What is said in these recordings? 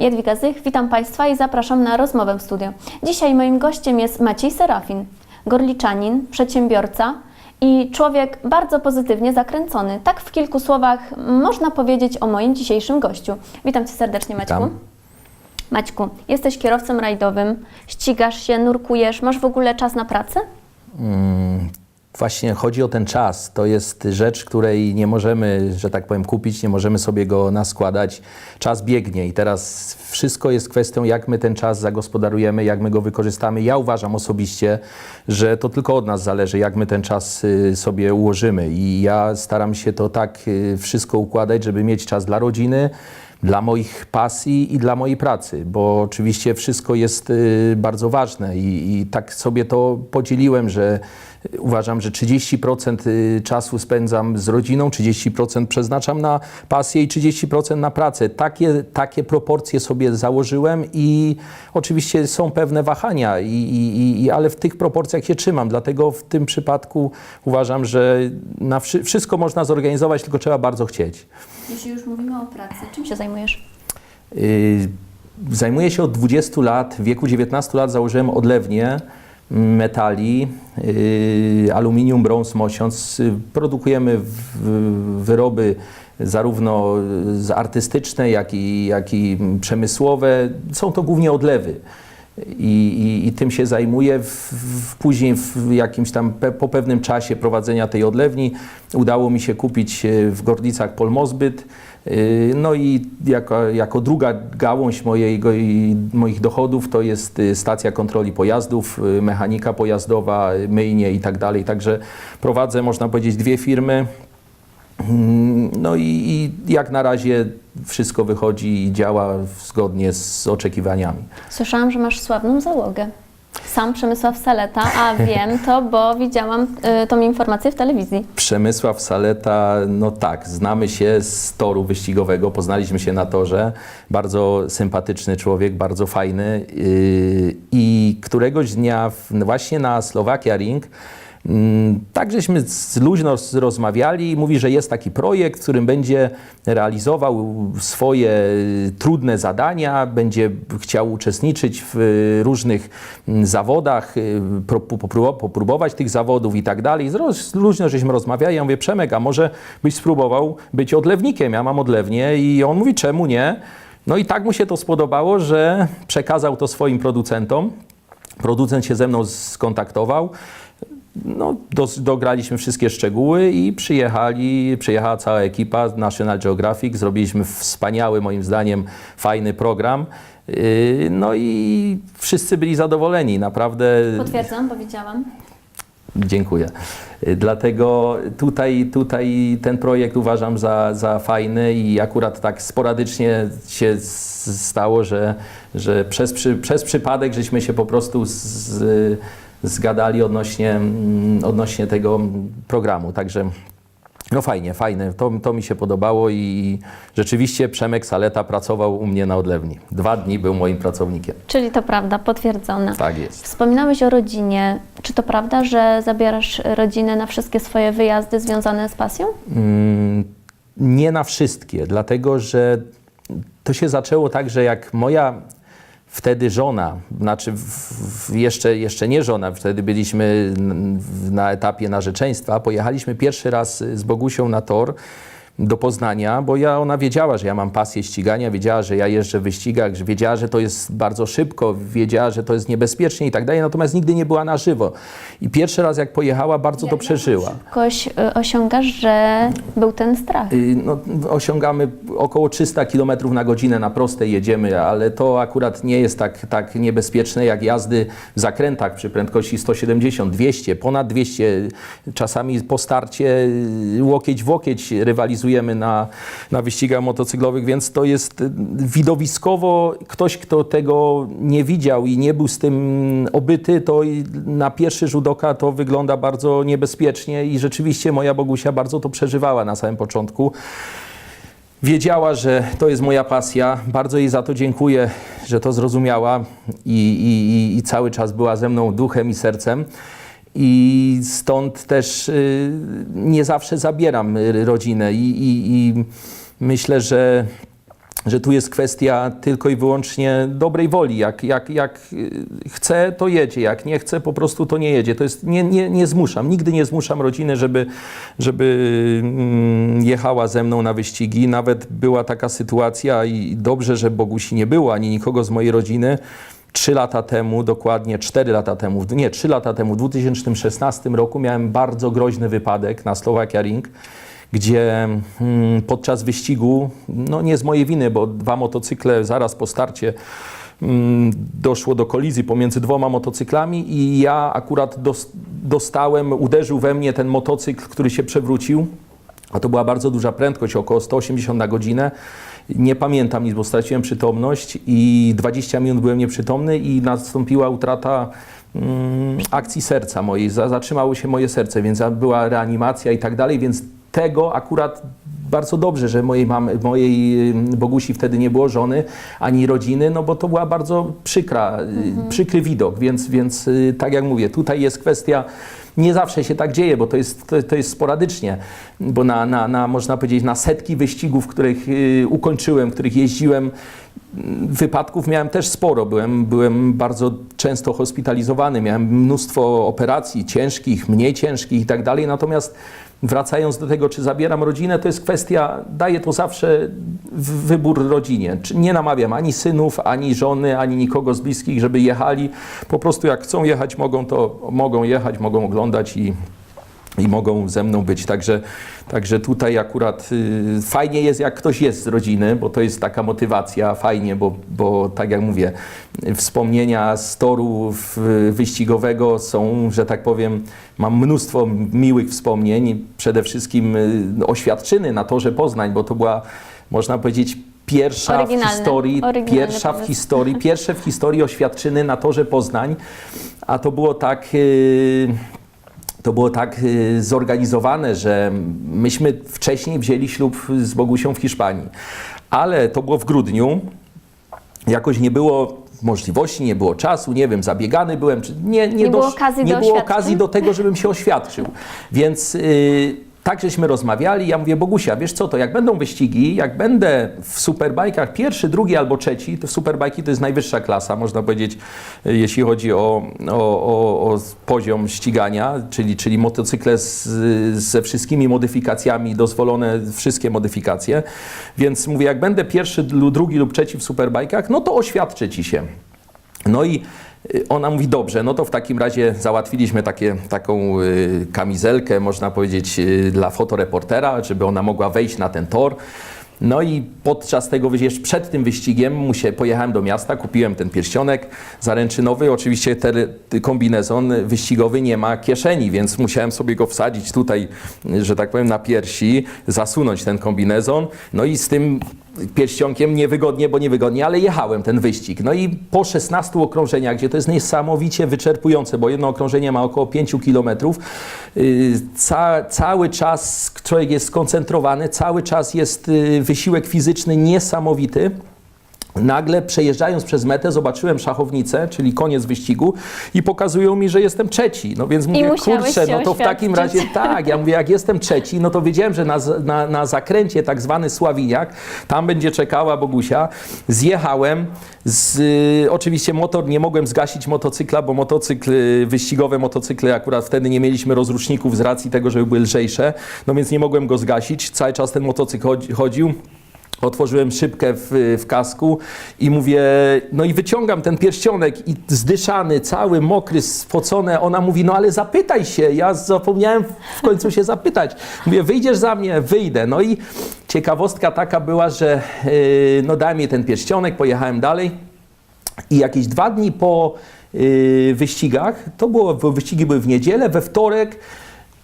Jadwiga Zych, witam Państwa i zapraszam na rozmowę w studio. Dzisiaj moim gościem jest Maciej Serafin, gorliczanin, przedsiębiorca i człowiek bardzo pozytywnie zakręcony. Tak w kilku słowach można powiedzieć o moim dzisiejszym gościu. Witam Cię serdecznie Maćku. Witam. Maćku, jesteś kierowcą rajdowym, ścigasz się, nurkujesz, masz w ogóle czas na pracę? Właśnie chodzi o ten czas. To jest rzecz, której nie możemy, że tak powiem, kupić, nie możemy sobie go naskładać. Czas biegnie i teraz wszystko jest kwestią, jak my ten czas zagospodarujemy, jak my go wykorzystamy. Ja uważam osobiście, że to tylko od nas zależy, jak my ten czas y, sobie ułożymy. I ja staram się to tak y, wszystko układać, żeby mieć czas dla rodziny, dla moich pasji i dla mojej pracy, bo oczywiście wszystko jest y, bardzo ważne i, i tak sobie to podzieliłem, że uważam, że 30% y, czasu spędzam z rodziną, 30% przeznaczam na pasję i 30% na pracę. Takie, takie proporcje sobie założyłem i oczywiście są pewne wahania, i, i, i, ale w tych proporcjach się trzymam, dlatego w tym przypadku uważam, że na wszy- wszystko można zorganizować, tylko trzeba bardzo chcieć. Jeśli już mówimy o pracy, czym się zajmujesz? Y, Zajmuję się od 20 lat. W wieku 19 lat założyłem odlewnię metali, y, aluminium, brąz, mosiąc. Y, Produkujemy wyroby zarówno artystyczne, jak i, jak i przemysłowe. Są to głównie odlewy. I, i, i tym się zajmuję. W, w, później w jakimś tam pe, po pewnym czasie prowadzenia tej odlewni udało mi się kupić e, w Gorlicach Polmozbyt. Y, No i jako, jako druga gałąź mojego, i moich dochodów to jest y, stacja kontroli pojazdów, y, mechanika pojazdowa, myjnie i tak dalej. Także prowadzę, można powiedzieć, dwie firmy. Mm, No i, i jak na razie wszystko wychodzi i działa zgodnie z oczekiwaniami. Słyszałam, że masz sławną załogę. Sam Przemysław Saleta, a wiem to, bo widziałam y, tą informację w telewizji. Przemysław Saleta, no tak, znamy się z toru wyścigowego, poznaliśmy się na torze. Bardzo sympatyczny człowiek, bardzo fajny. Yy, I któregoś dnia w, właśnie na Slowakia Ring tak żeśmy z luźno rozmawiali mówi, że jest taki projekt, w którym będzie realizował swoje trudne zadania, będzie chciał uczestniczyć w y, różnych mm, zawodach, y, popróbować, tych zawodów i tak dalej. Luźno żeśmy rozmawiali, ja mówię, Przemek, a może byś spróbował być odlewnikiem? Ja mam odlewnię i on mówi, czemu nie? No i tak mu się to spodobało, że przekazał to swoim producentom. Producent się ze mną skontaktował. No, dos- dograliśmy wszystkie szczegóły i przyjechali, przyjechała cała ekipa National Geographic. Zrobiliśmy wspaniały, moim zdaniem, fajny program. Yy, No i wszyscy byli zadowoleni, naprawdę. Potwierdzam, bo widziałam. Dziękuję. Y, Dlatego tutaj, tutaj ten projekt uważam za, za fajny i akurat tak sporadycznie się s- stało, że, że przez, przy, przez przypadek żeśmy się po prostu z, zgadali odnośnie, mm, odnośnie tego programu. Także no fajnie, fajne. To, to mi się podobało i rzeczywiście Przemek Saleta pracował u mnie na odlewni. Dwa dni był moim pracownikiem. Czyli to prawda, potwierdzone. Tak jest. Wspominałeś o rodzinie. Czy to prawda, że zabierasz rodzinę na wszystkie swoje wyjazdy związane z pasją? Mm, Nie na wszystkie, dlatego że to się zaczęło tak, że jak moja wtedy żona, znaczy jeszcze, jeszcze nie żona, wtedy byliśmy na etapie narzeczeństwa, pojechaliśmy pierwszy raz z Bogusią na tor do Poznania, bo ja, ona wiedziała, że ja mam pasję ścigania, wiedziała, że ja jeżdżę w wyścigach, że wiedziała, że to jest bardzo szybko, wiedziała, że to jest niebezpiecznie i tak dalej, natomiast nigdy nie była na żywo. I pierwszy raz jak pojechała, bardzo to przeżyła. Jakoś y, osiągasz, że był ten strach. Y, No, osiągamy około 300 km na godzinę na prostej jedziemy, ale to akurat nie jest tak, tak niebezpieczne jak jazdy w zakrętach przy prędkości 170, 200, ponad 200. Czasami po starcie y, łokieć w łokieć rywalizujemy na, na wyścigach motocyklowych, więc to jest y, widowiskowo ktoś, kto tego nie widział i nie był z tym obyty, to na pierwszy rzut oka to wygląda bardzo niebezpiecznie i rzeczywiście moja Bogusia bardzo to przeżywała na samym początku. Wiedziała, że to jest moja pasja. Bardzo jej za to dziękuję, że to zrozumiała i, i- i cały czas była ze mną duchem i sercem. I stąd też y, nie zawsze zabieram rodzinę i, i, i myślę, że że tu jest kwestia tylko i wyłącznie dobrej woli. Jak, jak, jak y, chce, to jedzie, jak nie chce, po prostu to nie jedzie. To jest, nie, nie, nie zmuszam, nigdy nie zmuszam rodziny, żeby, żeby mm, jechała ze mną na wyścigi. Nawet była taka sytuacja i dobrze, że Bogusi nie było, ani nikogo z mojej rodziny. Trzy lata temu, dokładnie cztery lata temu, nie, trzy lata temu, w 2016 roku miałem bardzo groźny wypadek na Slovakia Ring gdzie mm, podczas wyścigu, no nie z mojej winy, bo dwa motocykle zaraz po starcie mm, doszło do kolizji pomiędzy dwoma motocyklami i ja akurat dos, dostałem, uderzył we mnie ten motocykl, który się przewrócił, a to była bardzo duża prędkość, około 180 na godzinę. Nie pamiętam nic, bo straciłem przytomność i 20 minut byłem nieprzytomny i nastąpiła utrata mm, akcji serca mojej, Za- zatrzymało się moje serce, więc była reanimacja i tak dalej, więc tego akurat bardzo dobrze, że mojej, mamy, mojej y, Bogusi wtedy nie było żony ani rodziny, no bo to była bardzo przykra, y, przykry widok, więc, więc y, tak jak mówię, tutaj jest kwestia, nie zawsze się tak dzieje, bo to jest, to, to jest sporadycznie, bo na, na, na, można powiedzieć, na setki wyścigów, których y, ukończyłem, których jeździłem, Wypadków miałem też sporo. Byłem, byłem bardzo często hospitalizowany, miałem mnóstwo operacji ciężkich, mniej ciężkich i tak dalej. Natomiast wracając do tego, czy zabieram rodzinę, to jest kwestia, daję to zawsze wybór rodzinie. Nie namawiam ani synów, ani żony, ani nikogo z bliskich, żeby jechali. Po prostu jak chcą jechać, mogą to mogą jechać, mogą oglądać i i mogą ze mną być. Także, także tutaj akurat y, fajnie jest, jak ktoś jest z rodziny, bo to jest taka motywacja, fajnie, bo, bo tak jak mówię, wspomnienia z toru wyścigowego są, że tak powiem, mam mnóstwo miłych wspomnień, przede wszystkim y, oświadczyny na torze Poznań, bo to była, można powiedzieć, pierwsza w historii, pierwsza w historii, pierwsze w historii oświadczyny na torze Poznań, a to było tak... y, to było tak y, zorganizowane, że myśmy wcześniej wzięli ślub z Bogusią w Hiszpanii. Ale to było w grudniu. Jakoś nie było możliwości, nie było czasu, nie wiem, zabiegany byłem, czy nie, nie, Nie było dosz- okazji nie do było okazji do tego, żebym się oświadczył. Więc y, tak żeśmy rozmawiali. Ja mówię, Bogusia, wiesz co, to jak będą wyścigi, jak będę w superbajkach pierwszy, drugi albo trzeci, to superbajki to jest najwyższa klasa, można powiedzieć, y, jeśli chodzi o, o, o, o poziom ścigania, czyli, czyli motocykle z, ze wszystkimi modyfikacjami, dozwolone wszystkie modyfikacje. Więc mówię, jak będę pierwszy, drugi lub trzeci w superbajkach, no to oświadczę ci się. No i ona mówi, dobrze, no to w takim razie załatwiliśmy takie, taką y, kamizelkę, można powiedzieć, y, dla fotoreportera, żeby ona mogła wejść na ten tor. No i podczas tego, jeszcze przed tym wyścigiem musie, pojechałem do miasta, kupiłem ten pierścionek zaręczynowy. Oczywiście ten kombinezon wyścigowy nie ma kieszeni, więc musiałem sobie go wsadzić tutaj, y, że tak powiem, na piersi, zasunąć ten kombinezon. No i z tym pierścionkiem niewygodnie, bo niewygodnie, ale jechałem ten wyścig. No i po 16 okrążeniach, gdzie to jest niesamowicie wyczerpujące, bo jedno okrążenie ma około 5 kilometrów, yy, ca, cały czas człowiek jest skoncentrowany, cały czas jest yy, wysiłek fizyczny niesamowity. Nagle przejeżdżając przez metę zobaczyłem szachownicę, czyli koniec wyścigu i pokazują mi, że jestem trzeci. No więc mówię, kurczę, no to w takim razie tak. Ja mówię, jak jestem trzeci, no to wiedziałem, że na, na, na zakręcie tak zwany Sławiniak, tam będzie czekała Bogusia. Zjechałem, z, y, oczywiście motor, nie mogłem zgasić motocykla, bo motocykl, y, wyścigowe motocykle akurat wtedy nie mieliśmy rozruszników z racji tego, że były lżejsze, no więc nie mogłem go zgasić. Cały czas ten motocykl chodzi, chodził. Otworzyłem szybkę w, w kasku i mówię, no i wyciągam ten pierścionek i zdyszany, cały mokry, spocony. Ona mówi, no ale zapytaj się. Ja zapomniałem w końcu się zapytać. Mówię, wyjdziesz za mnie? Wyjdę. No i ciekawostka taka była, że yy, no dałem jej ten pierścionek, pojechałem dalej. I jakieś dwa dni po y, wyścigach, to było, wyścigi były w niedzielę, we wtorek,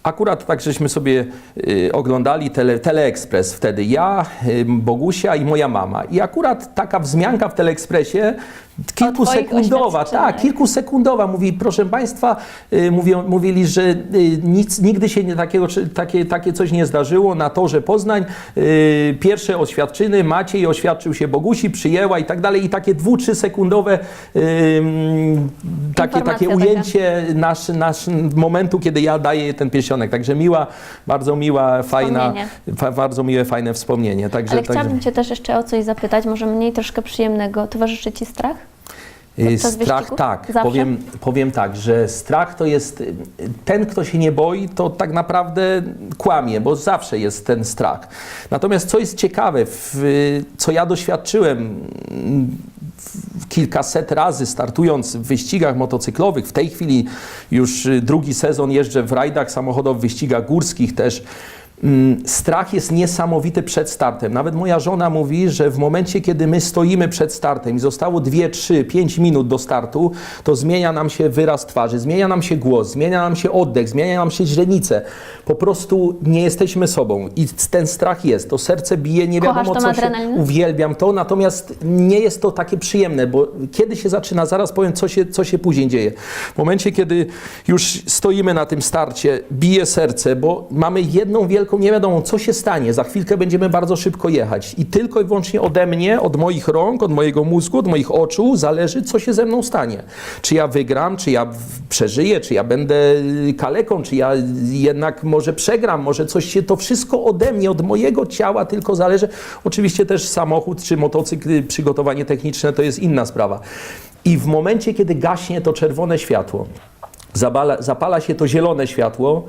akurat tak żeśmy sobie y, oglądali tele, Teleekspres wtedy, ja, y, Bogusia i moja mama. I akurat taka wzmianka w Teleekspresie, kilkusekundowa, tak, kilkusekundowa, mówi, proszę Państwa, y, mówią, mówili, że y, nic, nigdy się nie, takiego, czy- takie, takie coś nie zdarzyło na torze Poznań. Y, pierwsze oświadczyny, Maciej oświadczył się Bogusi, przyjęła i tak dalej. I takie dwu, trzy sekundowe takie, Informacja takie taka. ujęcie nasz, nasz momentu, kiedy ja daję ten pierścionek. Także miła, bardzo miła, fajna, fa, bardzo miłe, fajne wspomnienie. Także, Ale także chciałabym Cię też jeszcze o coś zapytać, może mniej troszkę przyjemnego. Towarzyszy Ci strach? Y, podczas Strach wyścigu? tak, Zawsze? powiem, powiem tak, że strach to jest y, ten, kto się nie boi, to tak naprawdę kłamie, bo zawsze jest ten strach. Natomiast co jest ciekawe, w, co ja doświadczyłem mm, kilkaset razy startując w wyścigach motocyklowych, w tej chwili już y, drugi sezon jeżdżę w rajdach samochodowych, w wyścigach górskich też. Mm, Strach jest niesamowity przed startem. Nawet moja żona mówi, że w momencie, kiedy my stoimy przed startem i zostało 2, 3, 5 minut do startu, to zmienia nam się wyraz twarzy, zmienia nam się głos, zmienia nam się oddech, zmienia nam się źrenice. Po prostu nie jesteśmy sobą i ten strach jest. To serce bije, nie wiadomo co się... adrenalinę? Uwielbiam to, natomiast nie jest to takie przyjemne, bo kiedy się zaczyna, zaraz powiem, co się, co się później dzieje. W momencie, kiedy już stoimy na tym starcie, bije serce, bo mamy jedną wielką, nie wiadomo, co się stanie. Za chwilkę będziemy bardzo szybko jechać. I tylko i wyłącznie ode mnie, od moich rąk, od mojego mózgu, od moich oczu zależy, co się ze mną stanie. Czy ja wygram, czy ja przeżyję, czy ja będę kaleką, czy ja jednak może przegram, może coś się, to wszystko ode mnie, od mojego ciała tylko zależy. Oczywiście też samochód czy motocykl, przygotowanie techniczne to jest inna sprawa. I w momencie, kiedy gaśnie to czerwone światło, zapala, zapala się to zielone światło,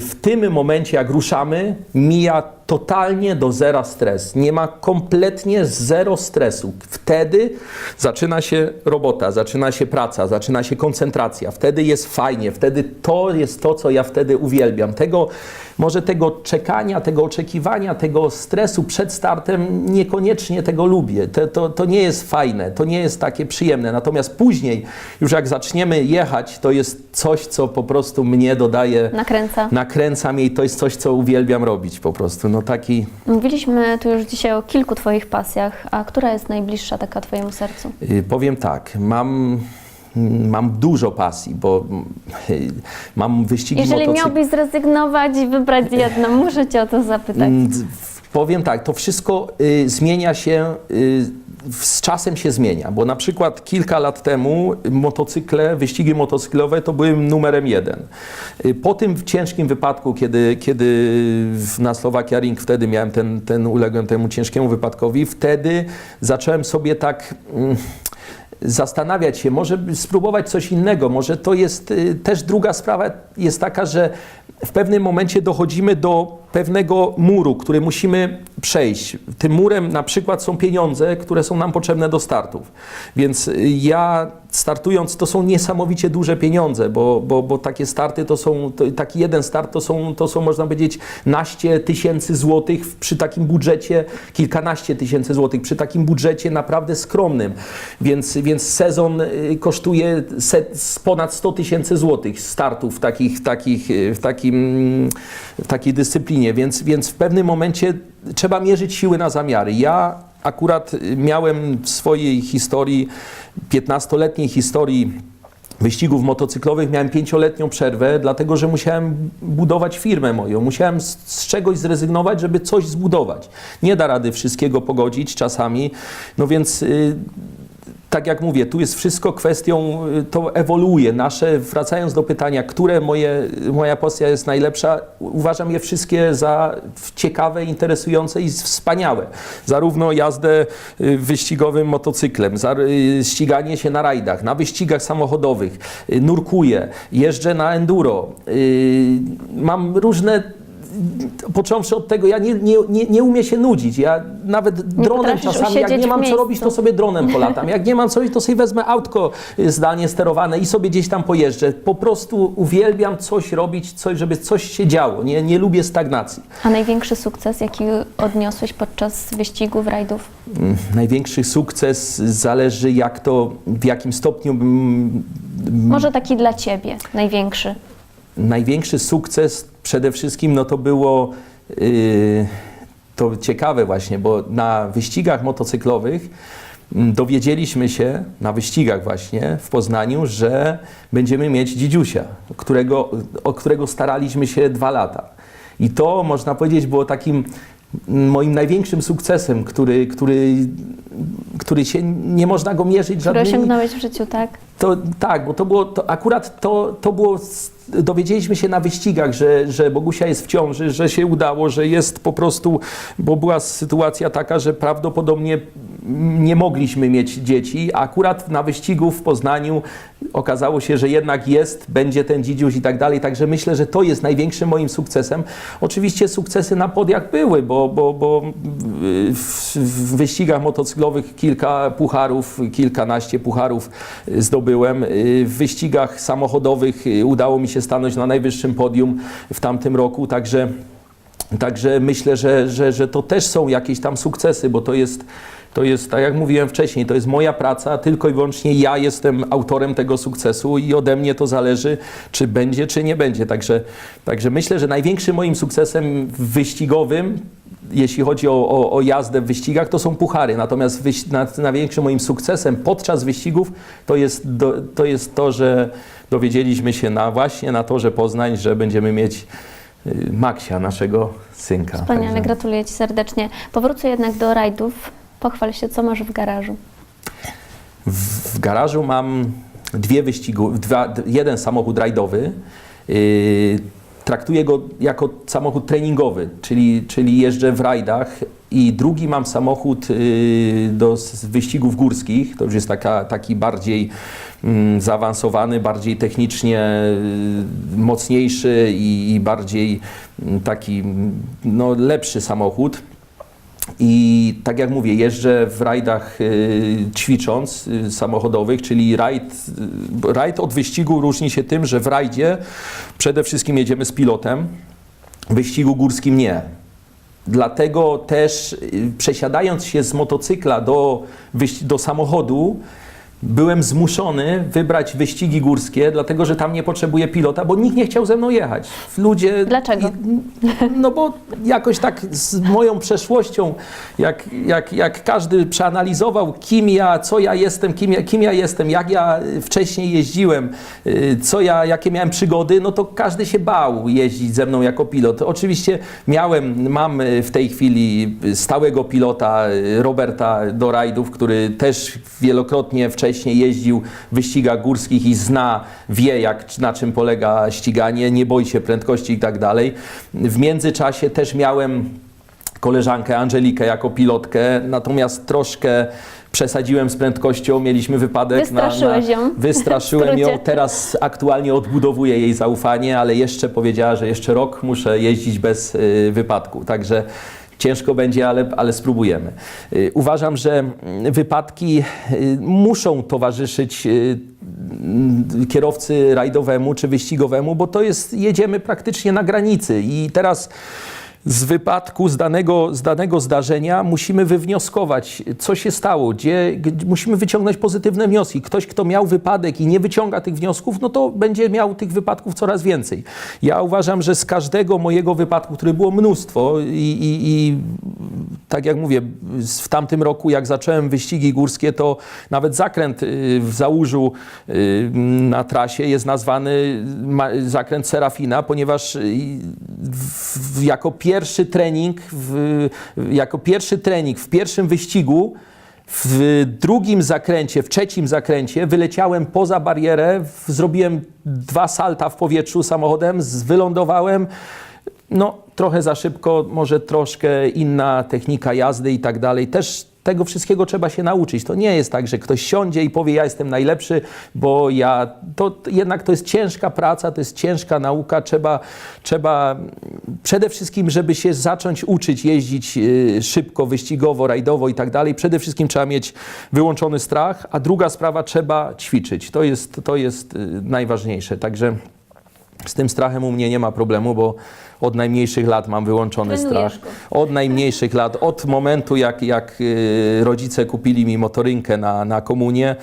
w tym momencie, jak ruszamy, mija totalnie do zera stres. Nie ma kompletnie zero stresu. Wtedy zaczyna się robota, zaczyna się praca, zaczyna się koncentracja. Wtedy jest fajnie, wtedy to jest to, co ja wtedy uwielbiam. Tego, może tego czekania, tego oczekiwania, tego stresu przed startem niekoniecznie tego lubię. To, to, to nie jest fajne, to nie jest takie przyjemne. Natomiast później, już jak zaczniemy jechać, to jest coś, co po prostu mnie dodaje, Nakręca. nakręca mnie i to jest coś, co uwielbiam robić po prostu. No taki, Mówiliśmy tu już dzisiaj o kilku Twoich pasjach, a która jest najbliższa taka Twojemu sercu? y, powiem tak, mam... Mam dużo pasji, bo mam wyścigi Jeżeli motocykl- miałbyś zrezygnować i wybrać jedną, muszę Cię o to zapytać. Powiem tak, to wszystko y, zmienia się, y, z czasem się zmienia, bo na przykład kilka lat temu motocykle, wyścigi motocyklowe to były numerem jeden. Y, Po tym ciężkim wypadku, kiedy, kiedy na Slovakia Ring wtedy miałem ten, ten, uległem temu ciężkiemu wypadkowi, wtedy zacząłem sobie tak... Mm, zastanawiać się, może spróbować coś innego, może to jest y, też druga sprawa jest taka, że w pewnym momencie dochodzimy do pewnego muru, który musimy przejść. Tym murem na przykład są pieniądze, które są nam potrzebne do startów. Więc y, ja startując, to są niesamowicie duże pieniądze, bo, bo, bo takie starty to są, to, taki jeden start to są, to są można powiedzieć naście tysięcy złotych przy takim budżecie, kilkanaście tysięcy złotych przy takim budżecie naprawdę skromnym. Więc, więc sezon y, kosztuje set, ponad 100 tysięcy złotych startów takich, takich, y, w, takim, w takiej dyscyplinie, więc, więc w pewnym momencie trzeba mierzyć siły na zamiary. Ja akurat y, miałem w swojej historii, 15-letniej historii wyścigów motocyklowych, miałem pięcioletnią przerwę, dlatego że musiałem budować firmę moją. Musiałem z, z czegoś zrezygnować, żeby coś zbudować. Nie da rady wszystkiego pogodzić czasami, no więc... y, tak jak mówię, tu jest wszystko kwestią, y, to ewoluuje. Nasze, wracając do pytania, które moje, moja pasja jest najlepsza, uważam je wszystkie za ciekawe, interesujące i wspaniałe. Zarówno jazdę y, wyścigowym motocyklem, y, ściganie się na rajdach, na wyścigach samochodowych, nurkuję, jeżdżę na enduro, mam różne począwszy od tego, ja nie, nie, nie, nie umiem się nudzić. Ja nawet dronem czasami, jak nie mam co robić, to sobie dronem polatam. Jak nie mam co robić, to sobie wezmę autko y, zdalnie sterowane i sobie gdzieś tam pojeżdżę. Po prostu uwielbiam coś robić, coś, żeby coś się działo. Nie, nie lubię stagnacji. A największy sukces, jaki odniosłeś podczas wyścigów, rajdów? Mm, Największy sukces zależy jak to, w jakim stopniu bym Może taki dla Ciebie, największy. Największy sukces przede wszystkim no to było yy, to ciekawe właśnie, bo na wyścigach motocyklowych mm, dowiedzieliśmy się na wyścigach właśnie w Poznaniu, że będziemy mieć dzidziusia, którego, o którego staraliśmy się dwa lata. I to można powiedzieć było takim mm, moim największym sukcesem, który, który, który się nie można go mierzyć Który żadnymi osiągnąłeś w życiu, tak? to tak, bo to było, to akurat to, to było dowiedzieliśmy się na wyścigach, że, że Bogusia jest w ciąży, że się udało, że jest po prostu, bo była sytuacja taka, że prawdopodobnie nie mogliśmy mieć dzieci. Akurat na wyścigu w Poznaniu okazało się, że jednak jest, będzie ten dzidziuś i tak dalej. Także myślę, że to jest największym moim sukcesem. Oczywiście sukcesy na podiach były, bo, bo, bo w, w wyścigach motocyklowych kilka pucharów, kilkanaście pucharów zdobyłem. W wyścigach samochodowych udało mi się stanąć na najwyższym podium w tamtym roku, także, także myślę, że, że, że to też są jakieś tam sukcesy, bo to jest to jest, tak jak mówiłem wcześniej, to jest moja praca, tylko i wyłącznie ja jestem autorem tego sukcesu i ode mnie to zależy, czy będzie, czy nie będzie. Także, także myślę, że największym moim sukcesem wyścigowym, jeśli chodzi o, o, o jazdę w wyścigach, to są puchary. Natomiast wyś, na, największym moim sukcesem podczas wyścigów to jest, do, to jest to, że dowiedzieliśmy się na, właśnie na torze Poznań, że będziemy mieć y, Maksia, naszego synka. Wspaniale, Także- gratuluję Ci serdecznie. Powrócę jednak do rajdów. Pochwal się, co masz w garażu. W, garażu mam dwie wyścigu, dwa, jeden samochód rajdowy. Yy, traktuję go jako samochód treningowy, czyli, czyli jeżdżę w rajdach. I drugi mam samochód yy, do wyścigów górskich. To już jest taka, taki bardziej mm, zaawansowany, bardziej technicznie yy, mocniejszy i, i bardziej mm, taki mm, no, lepszy samochód. I tak jak mówię, jeżdżę w rajdach y, ćwicząc y, samochodowych, czyli rajd, y, rajd od wyścigu różni się tym, że w rajdzie przede wszystkim jedziemy z pilotem, w wyścigu górskim nie. Dlatego też przesiadając się z motocykla do, do samochodu, byłem zmuszony wybrać wyścigi górskie, dlatego że tam nie potrzebuję pilota, bo nikt nie chciał ze mną jechać. Ludzie. Dlaczego? No bo jakoś tak z moją przeszłością, jak, jak, jak każdy przeanalizował, kim ja, co ja jestem, kim ja, kim ja jestem, jak ja wcześniej jeździłem, y, co ja, jakie miałem przygody, no to każdy się bał jeździć ze mną jako pilot. Oczywiście miałem, mam y, w tej chwili stałego pilota y, Roberta do rajdów, który też wielokrotnie wcześniej jeździł w wyścigach górskich i zna, wie jak, na czym polega ściganie, nie boi się prędkości i tak dalej. W międzyczasie też miałem koleżankę Angelikę jako pilotkę, natomiast troszkę przesadziłem z prędkością, mieliśmy wypadek na, na... Wystraszyłeś ją? Wystraszyłem ją, teraz aktualnie odbudowuję jej zaufanie, ale jeszcze powiedziała, że jeszcze rok muszę jeździć bez y, wypadku, także ciężko będzie, ale, ale spróbujemy. Y, uważam, że mm, wypadki y, muszą towarzyszyć y, mm, kierowcy rajdowemu czy wyścigowemu, bo to jest, jedziemy praktycznie na granicy i teraz z wypadku, z danego, z danego zdarzenia musimy wywnioskować, co się stało, gdzie, musimy wyciągnąć pozytywne wnioski. Ktoś, kto miał wypadek i nie wyciąga tych wniosków, no to będzie miał tych wypadków coraz więcej. Ja uważam, że z każdego mojego wypadku, które było mnóstwo i, i, i tak jak mówię, w tamtym roku, jak zacząłem wyścigi górskie, to nawet zakręt y, w Załużu y, na trasie jest nazwany zakręt Serafina, ponieważ y, jako pierwszy trening, w, jako pierwszy trening w pierwszym wyścigu w drugim zakręcie, w trzecim zakręcie wyleciałem poza barierę, zrobiłem dwa salta w powietrzu samochodem, wylądowałem. No, trochę za szybko, może troszkę inna technika jazdy i tak dalej. Też tego wszystkiego trzeba się nauczyć. To nie jest tak, że ktoś siądzie i powie, ja jestem najlepszy, bo ja. To jednak to jest ciężka praca, to jest ciężka nauka. Trzeba, trzeba przede wszystkim, żeby się zacząć uczyć jeździć y, szybko, wyścigowo, rajdowo i tak dalej, przede wszystkim trzeba mieć wyłączony strach, a druga sprawa, trzeba ćwiczyć. To jest, to jest y, najważniejsze. Także. Z tym strachem u mnie nie ma problemu, bo od najmniejszych lat mam wyłączony Trenujesz strach. Od najmniejszych lat, od momentu jak, jak y, rodzice kupili mi motorynkę na, na komunię,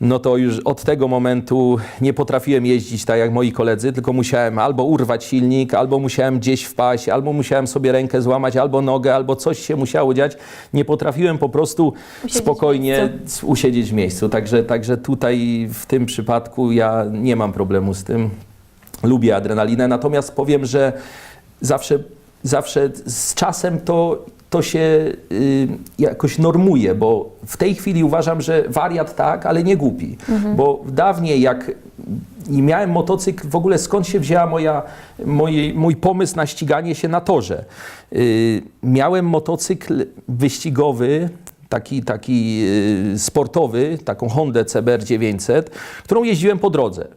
no to już od tego momentu nie potrafiłem jeździć tak jak moi koledzy, tylko musiałem albo urwać silnik, albo musiałem gdzieś wpaść, albo musiałem sobie rękę złamać, albo nogę, albo coś się musiało dziać. Nie potrafiłem po prostu Usiedzieć w spokojnie miejscu. usiedzieć w miejscu. Także, także tutaj w tym przypadku ja nie mam problemu z tym lubię adrenalinę, natomiast powiem, że zawsze, zawsze z czasem to, to się y, jakoś normuje, bo w tej chwili uważam, że wariat tak, ale nie głupi. Bo dawniej jak i miałem motocykl, w ogóle skąd się wzięła moja, moje, mój pomysł na ściganie się na torze. Y, miałem motocykl wyścigowy, taki, taki y, sportowy, taką Hondę CBR 900, którą jeździłem po drodze.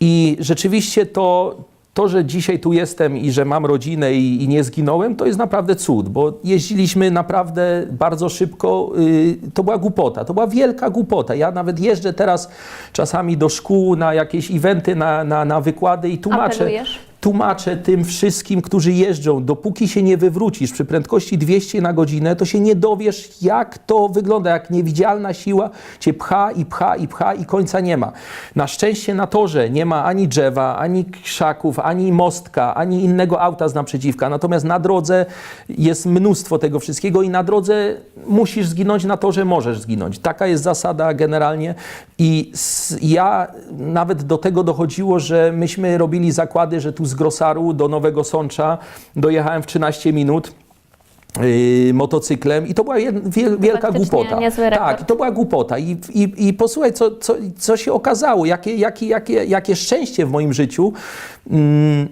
I rzeczywiście to, to, że dzisiaj tu jestem i że mam rodzinę i, i nie zginąłem, to jest naprawdę cud, bo jeździliśmy naprawdę bardzo szybko. y, to była głupota, to była wielka głupota. Ja nawet jeżdżę teraz czasami do szkół na jakieś eventy, na, na, na wykłady i tłumaczę. Apelujesz? Tłumaczę tym wszystkim, którzy jeżdżą, dopóki się nie wywrócisz przy prędkości 200 na godzinę, to się nie dowiesz, jak to wygląda, jak niewidzialna siła cię pcha i pcha i pcha i końca nie ma. Na szczęście na torze nie ma ani drzewa, ani krzaków, ani mostka, ani innego auta z naprzeciwka. Natomiast na drodze jest mnóstwo tego wszystkiego i na drodze musisz zginąć, na torze możesz zginąć. Taka jest zasada generalnie i ja nawet do tego dochodziło, że myśmy robili zakłady, że tu z Grosaru do Nowego Sącza dojechałem w 13 minut yy, motocyklem i to była wielka głupota. Tak, to była głupota i, i, i posłuchaj, co, co, co się okazało, jakie, jakie, jakie, jakie szczęście w moim życiu. Mm,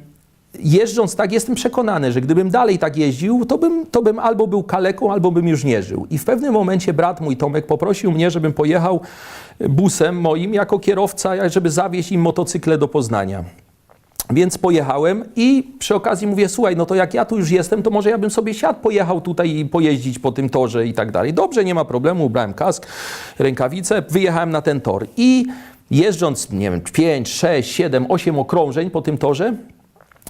jeżdżąc tak, jestem przekonany, że gdybym dalej tak jeździł, to bym, to bym albo był kaleką, albo bym już nie żył. I w pewnym momencie brat mój Tomek poprosił mnie, żebym pojechał busem moim jako kierowca, żeby zawieźć im motocykle do Poznania. Więc pojechałem i przy okazji mówię, słuchaj, no to jak ja tu już jestem, to może ja bym sobie siadł, pojechał tutaj i pojeździć po tym torze i tak dalej. Dobrze, nie ma problemu, ubrałem kask, rękawice, wyjechałem na ten tor. I jeżdżąc, nie wiem, 5, 6, 7, 8 okrążeń po tym torze,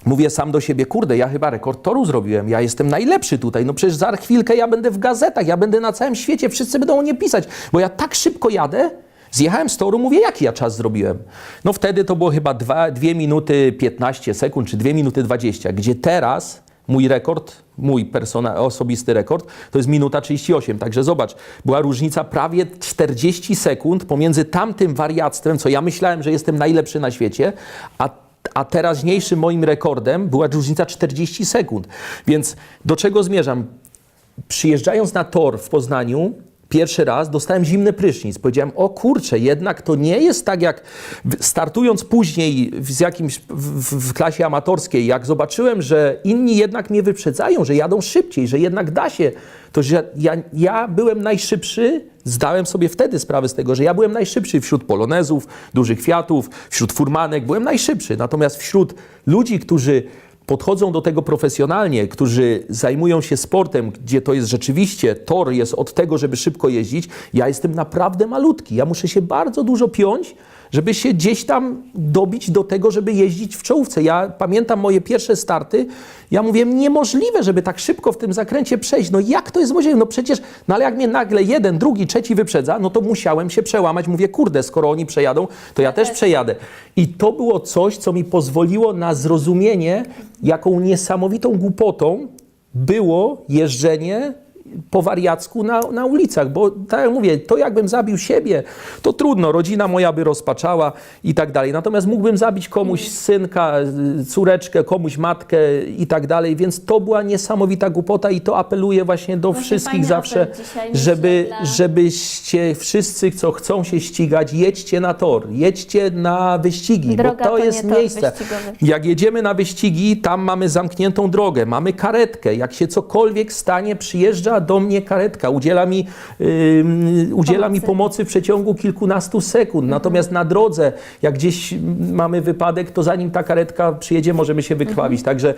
Mówię sam do siebie, kurde, ja chyba rekord toru zrobiłem, ja jestem najlepszy tutaj, no przecież za chwilkę ja będę w gazetach, ja będę na całym świecie, wszyscy będą o nie pisać, bo ja tak szybko jadę, zjechałem z toru, mówię, jaki ja czas zrobiłem? No wtedy to było chyba 2 minuty 15 sekund, czy 2 minuty 20, gdzie teraz mój rekord, mój persona, osobisty rekord, to jest minuta 38. Także zobacz, była różnica prawie 40 sekund pomiędzy tamtym wariactwem, co ja myślałem, że jestem najlepszy na świecie, a a teraźniejszym moim rekordem była różnica 40 sekund. Więc do czego zmierzam? Przyjeżdżając na tor w Poznaniu, pierwszy raz dostałem zimny prysznic. Powiedziałem, o kurczę, jednak to nie jest tak jak startując później z jakimś w, w, klasie amatorskiej, jak zobaczyłem, że inni jednak mnie wyprzedzają, że jadą szybciej, że jednak da się, to że ja, ja byłem najszybszy, zdałem sobie wtedy sprawę z tego, że ja byłem najszybszy wśród polonezów, dużych fiatów, wśród furmanek, byłem najszybszy. Natomiast wśród ludzi, którzy podchodzą do tego profesjonalnie, którzy zajmują się sportem, gdzie to jest rzeczywiście, tor jest od tego, żeby szybko jeździć, ja jestem naprawdę malutki. Ja muszę się bardzo dużo piąć, żeby się gdzieś tam dobić do tego, żeby jeździć w czołówce. Ja pamiętam moje pierwsze starty, ja mówiłem, niemożliwe, żeby tak szybko w tym zakręcie przejść. No jak to jest możliwe? No przecież, no ale jak mnie nagle jeden, drugi, trzeci wyprzedza, no to musiałem się przełamać. Mówię, kurde, skoro oni przejadą, to ja też przejadę. I to było coś, co mi pozwoliło na zrozumienie, jaką niesamowitą głupotą było jeżdżenie po wariacku na, na ulicach, bo tak jak mówię, to jakbym zabił siebie, to trudno, rodzina moja by rozpaczała i tak dalej. Natomiast mógłbym zabić komuś synka, y, córeczkę, komuś matkę i tak dalej, więc to była niesamowita głupota i to apeluję właśnie do Właśnie wszystkich zawsze, żeby, żebyście wszyscy, co chcą się ścigać, jedźcie na tor, jedźcie na wyścigi, Droga bo to, to jest miejsce. Jak jedziemy na wyścigi, tam mamy zamkniętą drogę, mamy karetkę. Jak się cokolwiek stanie, przyjeżdża do mnie karetka, udziela mi, ym, udziela mi Pomocy. pomocy w przeciągu kilkunastu sekund. Natomiast na drodze, jak gdzieś mamy wypadek, to zanim ta karetka przyjedzie, możemy się wykrwawić. Także,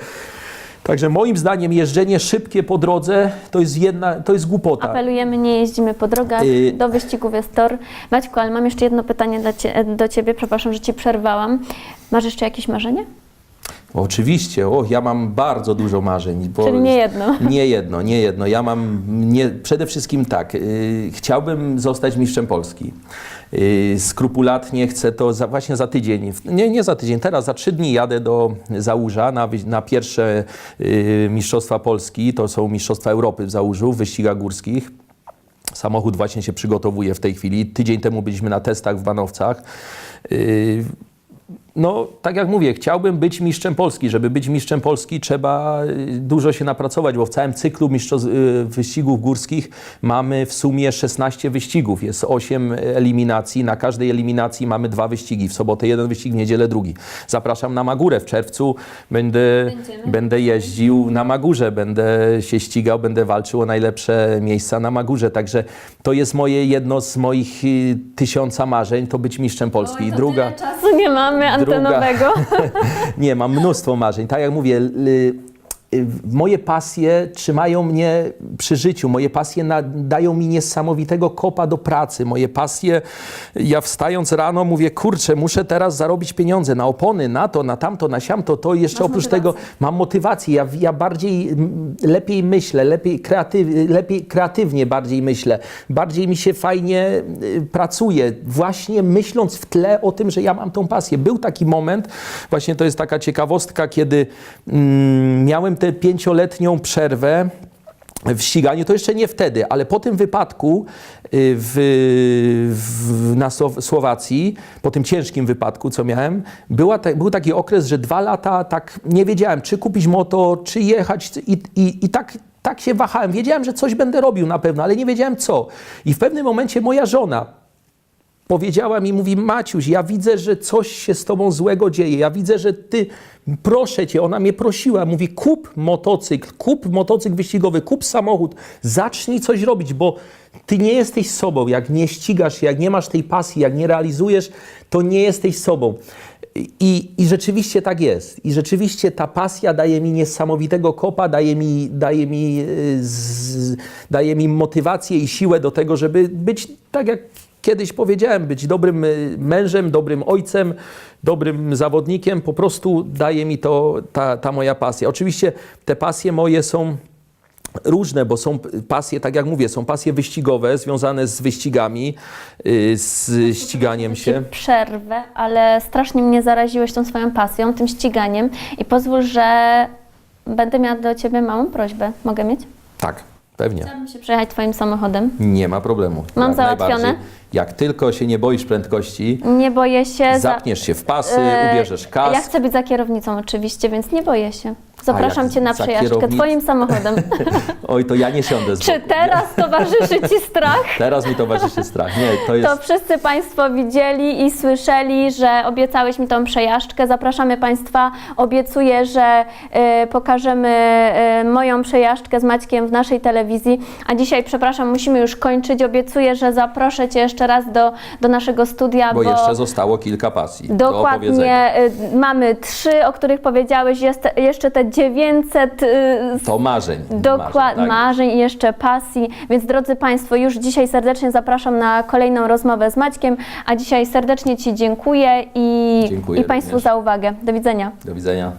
także moim zdaniem jeżdżenie szybkie po drodze to jest jedna, to jest głupota. Apelujemy, nie jeździmy po drogach, Y- do wyścigów jest tor. Maćku, ale mam jeszcze jedno pytanie do Ciebie, przepraszam, że Ci przerwałam. Masz jeszcze jakieś marzenie? Oczywiście, o, ja mam bardzo dużo marzeń. Bo Czyli nie jedno. Nie jedno, nie jedno. Ja mam nie, przede wszystkim tak, y, chciałbym zostać mistrzem Polski. Y, skrupulatnie chcę to za, właśnie za tydzień, nie, nie za tydzień, teraz za trzy dni jadę do Załuża na, na pierwsze y, Mistrzostwa Polski, to są Mistrzostwa Europy w Załużu, w wyścigach górskich. Samochód właśnie się przygotowuje w tej chwili. Tydzień temu byliśmy na testach w Banowcach. No, tak jak mówię, chciałbym być mistrzem Polski. Żeby być mistrzem Polski, trzeba y, dużo się napracować, bo w całym cyklu y, wyścigów górskich mamy w sumie 16 wyścigów. Jest 8 eliminacji. Na każdej eliminacji mamy dwa wyścigi. W sobotę jeden wyścig, w niedzielę drugi. Zapraszam na Magurę. W czerwcu będę, będę jeździł na Magurze, będę się ścigał, będę walczył o najlepsze miejsca na Magurze. Także to jest moje jedno z moich y, tysiąca marzeń, to być mistrzem Polski. I druga. Czasu nie mamy antenowego. Nie, mam mnóstwo marzeń. Tak jak mówię, moje pasje trzymają mnie przy życiu. Moje pasje dają mi niesamowitego kopa do pracy. Moje pasje, ja wstając rano mówię, kurczę, muszę teraz zarobić pieniądze na opony, na to, na tamto, na siamto, to jeszcze oprócz tego mam motywację. Ja, ja bardziej, m, lepiej myślę, lepiej, kreatyw, lepiej kreatywnie bardziej myślę. Bardziej mi się fajnie y, pracuje, właśnie myśląc w tle o tym, że ja mam tą pasję. Był taki moment, właśnie to jest taka ciekawostka, kiedy mm, miałem tę pięcioletnią przerwę w ściganiu, to jeszcze nie wtedy, ale po tym wypadku y, w, w, na Słow- Słowacji, po tym ciężkim wypadku, co miałem, była był taki okres, że dwa lata tak nie wiedziałem, czy kupić moto, czy jechać i, i, i tak, tak się wahałem. Wiedziałem, że coś będę robił na pewno, ale nie wiedziałem co. I w pewnym momencie moja żona powiedziała mi, mówi Maciuś, ja widzę, że coś się z tobą złego dzieje, ja widzę, że ty, proszę cię, ona mnie prosiła, mówi kup motocykl, kup motocykl wyścigowy, kup samochód, zacznij coś robić, bo ty nie jesteś sobą, jak nie ścigasz jak nie masz tej pasji, jak nie realizujesz, to nie jesteś sobą. I, I rzeczywiście tak jest. I rzeczywiście ta pasja daje mi niesamowitego kopa, daje mi, daje mi, y, z, daje mi motywację i siłę do tego, żeby być tak jak kiedyś powiedziałem, być dobrym y, mężem, dobrym ojcem, dobrym zawodnikiem. Po prostu daje mi to ta, ta moja pasja. Oczywiście te pasje moje są różne, bo są pasje, tak jak mówię, są pasje wyścigowe związane z wyścigami, y, z ściganiem się. Przerwę, ale strasznie mnie zaraziłeś tą swoją pasją, tym ściganiem i pozwól, że będę miała do Ciebie małą prośbę. Mogę mieć? Tak, pewnie. Chciałabym się przejechać Twoim samochodem. Nie ma problemu. Mam Jak załatwione? najbardziej. Jak tylko się nie boisz prędkości, Nie boję się. za- zapniesz się w pasy, E, ubierzesz kask. Ja chcę być za kierownicą oczywiście, więc nie boję się. Zapraszam Cię na przejażdżkę kierownic- Twoim samochodem. Oj, to ja nie siądę z Czy boku. teraz towarzyszy Ci strach? Teraz mi towarzyszy strach. Nie, to jest... To wszyscy Państwo widzieli i słyszeli, że obiecałeś mi tą przejażdżkę. Zapraszamy Państwa. Obiecuję, że e, pokażemy e, moją przejażdżkę z Maćkiem w naszej telewizji. A dzisiaj, przepraszam, musimy już kończyć. Obiecuję, że zaproszę Cię jeszcze raz do, do naszego studia, Bo jeszcze zostało kilka pasji do. Dokładnie. y, Mamy trzy, o których powiedziałeś, jest jeszcze te 900 y, To marzeń. Dokład, marzeń, tak. marzeń i jeszcze pasji. Więc drodzy Państwo, już dzisiaj serdecznie zapraszam na kolejną rozmowę z Maćkiem, a dzisiaj serdecznie Ci dziękuję i, Dziękuję i Państwu również. za uwagę. Do widzenia. Do widzenia.